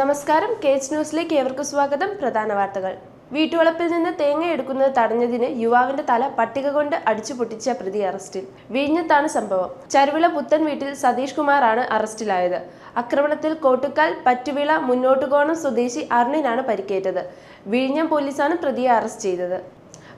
നമസ്കാരം കേജ് ന്യൂസിലേക്ക് ഏവർക്കും സ്വാഗതം. പ്രധാന വാർത്തകൾ. വീട്ടുവളപ്പിൽ നിന്ന് തേങ്ങ എടുക്കുന്നത് തടഞ്ഞതിന് യുവാവിന്റെ തല പട്ടിക കൊണ്ട് അടിച്ചു പൊട്ടിച്ച പ്രതി അറസ്റ്റിൽ. വിഴിഞ്ഞത്താണ് സംഭവം. ചരുവിള പുത്തൻ വീട്ടിൽ സതീഷ് കുമാറാണ് അറസ്റ്റിലായത്. ആക്രമണത്തിൽ കോട്ടുക്കാൽ പറ്റുവിള മുന്നോട്ടുകോണം സ്വദേശി അർണിനാണ് പരിക്കേറ്റത്. വിഴിഞ്ഞം പോലീസാണ് പ്രതിയെ അറസ്റ്റ് ചെയ്തത്.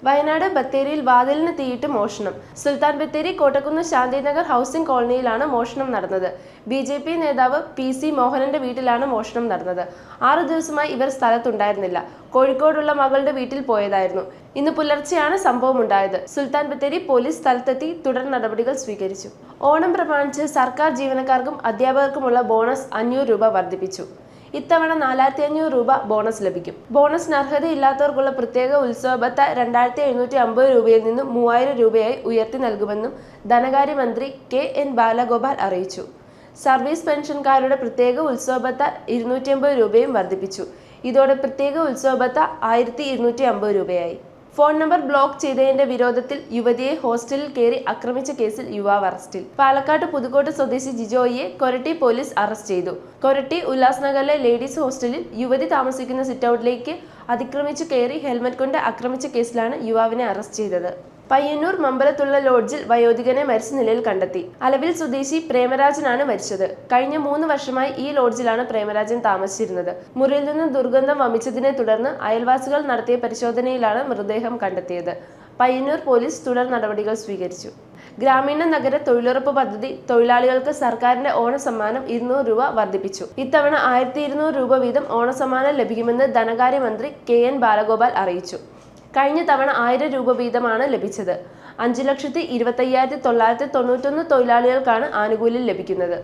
വയനാട് ബത്തേരിയിൽ വാതിലിന് തീയിട്ട് മോഷണം. സുൽത്താൻ ബത്തേരി കോട്ടക്കുന്ന് ശാന്തിനഗർ ഹൗസിംഗ് കോളനിയിലാണ് മോഷണം നടന്നത്. ബി ജെ പി നേതാവ് പി സി മോഹനന്റെ വീട്ടിലാണ് മോഷണം നടന്നത്. ആറു ദിവസമായി ഇവർ സ്ഥലത്തുണ്ടായിരുന്നില്ല. കോഴിക്കോടുള്ള മകളുടെ വീട്ടിൽ പോയതായിരുന്നു. ഇന്ന് പുലർച്ചെയാണ് സംഭവം ഉണ്ടായത് സുൽത്താൻ ബത്തേരി പോലീസ് സ്ഥലത്തെത്തി തുടർ നടപടികൾ സ്വീകരിച്ചു. ഓണം പ്രമാണിച്ച് സർക്കാർ ജീവനക്കാർക്കും അധ്യാപകർക്കുമുള്ള ബോണസ് അഞ്ഞൂറ് രൂപ വർദ്ധിപ്പിച്ചു. ഇത്തവണ നാലായിരത്തി അഞ്ഞൂറ് രൂപ ബോണസ് ലഭിക്കും. ബോണസിന് അർഹതയില്ലാത്തവർക്കുള്ള പ്രത്യേക ഉത്സവ ബത്ത രണ്ടായിരത്തി എഴുന്നൂറ്റി അമ്പത് രൂപയിൽ നിന്നും മൂവായിരം രൂപയായി ഉയർത്തി നൽകുമെന്നും ധനകാര്യമന്ത്രി കെ എൻ ബാലഗോപാൽ അറിയിച്ചു. സർവീസ് പെൻഷൻകാരുടെ പ്രത്യേക ഉത്സവ ബത്ത ഇരുന്നൂറ്റി അമ്പത് രൂപയും വർദ്ധിപ്പിച്ചു. ഇതോടെ പ്രത്യേക ഉത്സവ ബത്ത ആയിരത്തി ഇരുന്നൂറ്റി അമ്പത് രൂപയായി. ഫോൺ നമ്പർ ബ്ലോക്ക് ചെയ്തതിന്റെ വിരോധത്തിൽ യുവതിയെ ഹോസ്റ്റലിൽ കയറി ആക്രമിച്ച കേസിൽ യുവാവ് അറസ്റ്റിൽ. പാലക്കാട് പുതുക്കോട്ട് സ്വദേശി ജിജോയിയെ കൊരട്ടി പോലീസ് അറസ്റ്റ് ചെയ്തു. കൊരട്ടി ഉല്ലാസ്നഗറിലെ ലേഡീസ് ഹോസ്റ്റലിൽ യുവതി താമസിക്കുന്ന സിറ്റൗട്ടിലേക്ക് അതിക്രമിച്ചു കയറി ഹെൽമറ്റ് കൊണ്ട് ആക്രമിച്ച കേസിലാണ് യുവാവിനെ അറസ്റ്റ് ചെയ്തത്. പയ്യന്നൂർ മമ്പലത്തുള്ള ലോഡ്ജിൽ വയോധികനെ മരിച്ച നിലയിൽ കണ്ടെത്തി. അലവിൽ സ്വദേശി പ്രേമരാജനാണ് മരിച്ചത്. കഴിഞ്ഞ മൂന്ന് വർഷമായി ഈ ലോഡ്ജിലാണ് പ്രേമരാജൻ താമസിച്ചിരുന്നത്. മുറിയിൽ നിന്ന് ദുർഗന്ധം വമിച്ചതിനെ തുടർന്ന് അയൽവാസികൾ നടത്തിയ പരിശോധനയിലാണ് മൃതദേഹം കണ്ടെത്തിയത്. പയ്യന്നൂർ പോലീസ് തുടർ നടപടികൾ സ്വീകരിച്ചു. ഗ്രാമീണ നഗര തൊഴിലുറപ്പ് പദ്ധതി തൊഴിലാളികൾക്ക് സർക്കാരിന്റെ ഓണസമ്മാനം ഇരുന്നൂറ് രൂപ വർദ്ധിപ്പിച്ചു. ഇത്തവണ ആയിരത്തി ഇരുന്നൂറ് രൂപ വീതം ഓണസമ്മാനം ലഭിക്കുമെന്ന് ധനകാര്യമന്ത്രി കെ എൻ ബാലഗോപാൽ അറിയിച്ചു. കഴിഞ്ഞ തവണ ആയിരം രൂപ വീതമാണ് ലഭിച്ചത്. അഞ്ച് ലക്ഷത്തി ഇരുപത്തയ്യായിരത്തി തൊള്ളായിരത്തി തൊണ്ണൂറ്റൊന്ന് തൊഴിലാളികൾക്കാണ് ആനുകൂല്യം ലഭിക്കുന്നത്.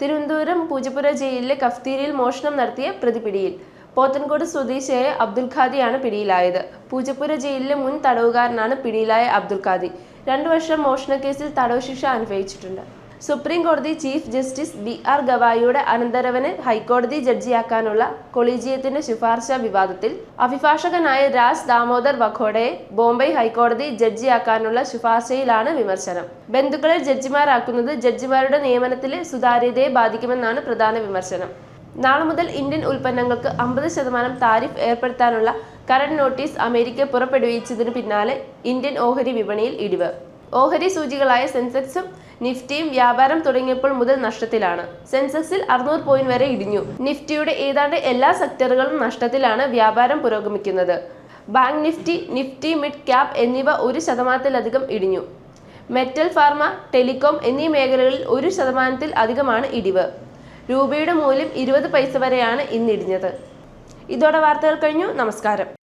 തിരുവനന്തപുരം പൂജപ്പുര ജയിലിലെ കഫ്തീരിയിൽ മോഷണം നടത്തിയ പ്രതിപിടിയിൽ പോത്തൻകോട് സ്വദേശിയായ അബ്ദുൽ ഖാദിയാണ് പിടിയിലായത്. പൂജപ്പുര ജയിലിലെ മുൻ തടവുകാരനാണ് പിടിയിലായ അബ്ദുൽ ഖാദി. രണ്ടു വർഷം മോഷണക്കേസിൽ തടവ് ശിക്ഷ അനുഭവിച്ചിട്ടുണ്ട്. സുപ്രീം കോടതി ചീഫ് ജസ്റ്റിസ് ബി ആർ ഗവായിയുടെ അനന്തരവനെ ഹൈക്കോടതി ജഡ്ജിയാക്കാനുള്ള കൊളീജിയത്തിന്റെ ശുപാർശ വിവാദത്തിൽ അഭിഭാഷകനായ രാജ് ദാമോദർ വഖോഡയെ ബോംബെ ഹൈക്കോടതി ജഡ്ജിയാക്കാനുള്ള ശുപാർശയിലാണ് വിമർശനം. ബന്ധുക്കളെ ജഡ്ജിമാരാക്കുന്നത് ജഡ്ജിമാരുടെ നിയമനത്തിലെ സുതാര്യതയെ ബാധിക്കുമെന്നാണ് പ്രധാന വിമർശനം. നാളെ മുതൽ ഇന്ത്യൻ ഉൽപ്പന്നങ്ങൾക്ക് അമ്പത് ശതമാനം താരിഫ് ഏർപ്പെടുത്താനുള്ള കറണ്ട് നോട്ടീസ് അമേരിക്ക പുറപ്പെടുവിച്ചതിന് പിന്നാലെ ഇന്ത്യൻ ഓഹരി വിപണിയിൽ ഇടിവ്. ഓഹരി സൂചികളായ സെൻസെക്സും നിഫ്റ്റിയും വ്യാപാരം തുടങ്ങിയപ്പോൾ മുതൽ നഷ്ടത്തിലാണ്. സെൻസെക്സിൽ അറുന്നൂറ് പോയിന്റ് വരെ ഇടിഞ്ഞു. നിഫ്റ്റിയുടെ ഏതാണ്ട് എല്ലാ സെക്ടറുകളും നഷ്ടത്തിലാണ് വ്യാപാരം പുരോഗമിക്കുന്നത്. Bank Nifty Nifty mid cap എന്നിവ ഒരു ശതമാനത്തിലധികം ഇടിഞ്ഞു. മെറ്റൽ ഫാർമ ടെലികോം എന്നീ മേഖലകളിൽ ഒരു ശതമാനത്തിൽ അധികമാണ് ഇടിവ്. രൂപയുടെ മൂല്യം ഇരുപത് പൈസ വരെയാണ് ഇന്നിടിഞ്ഞത്. ഇതോടെ വാർത്തകൾ കഴിഞ്ഞു. നമസ്കാരം.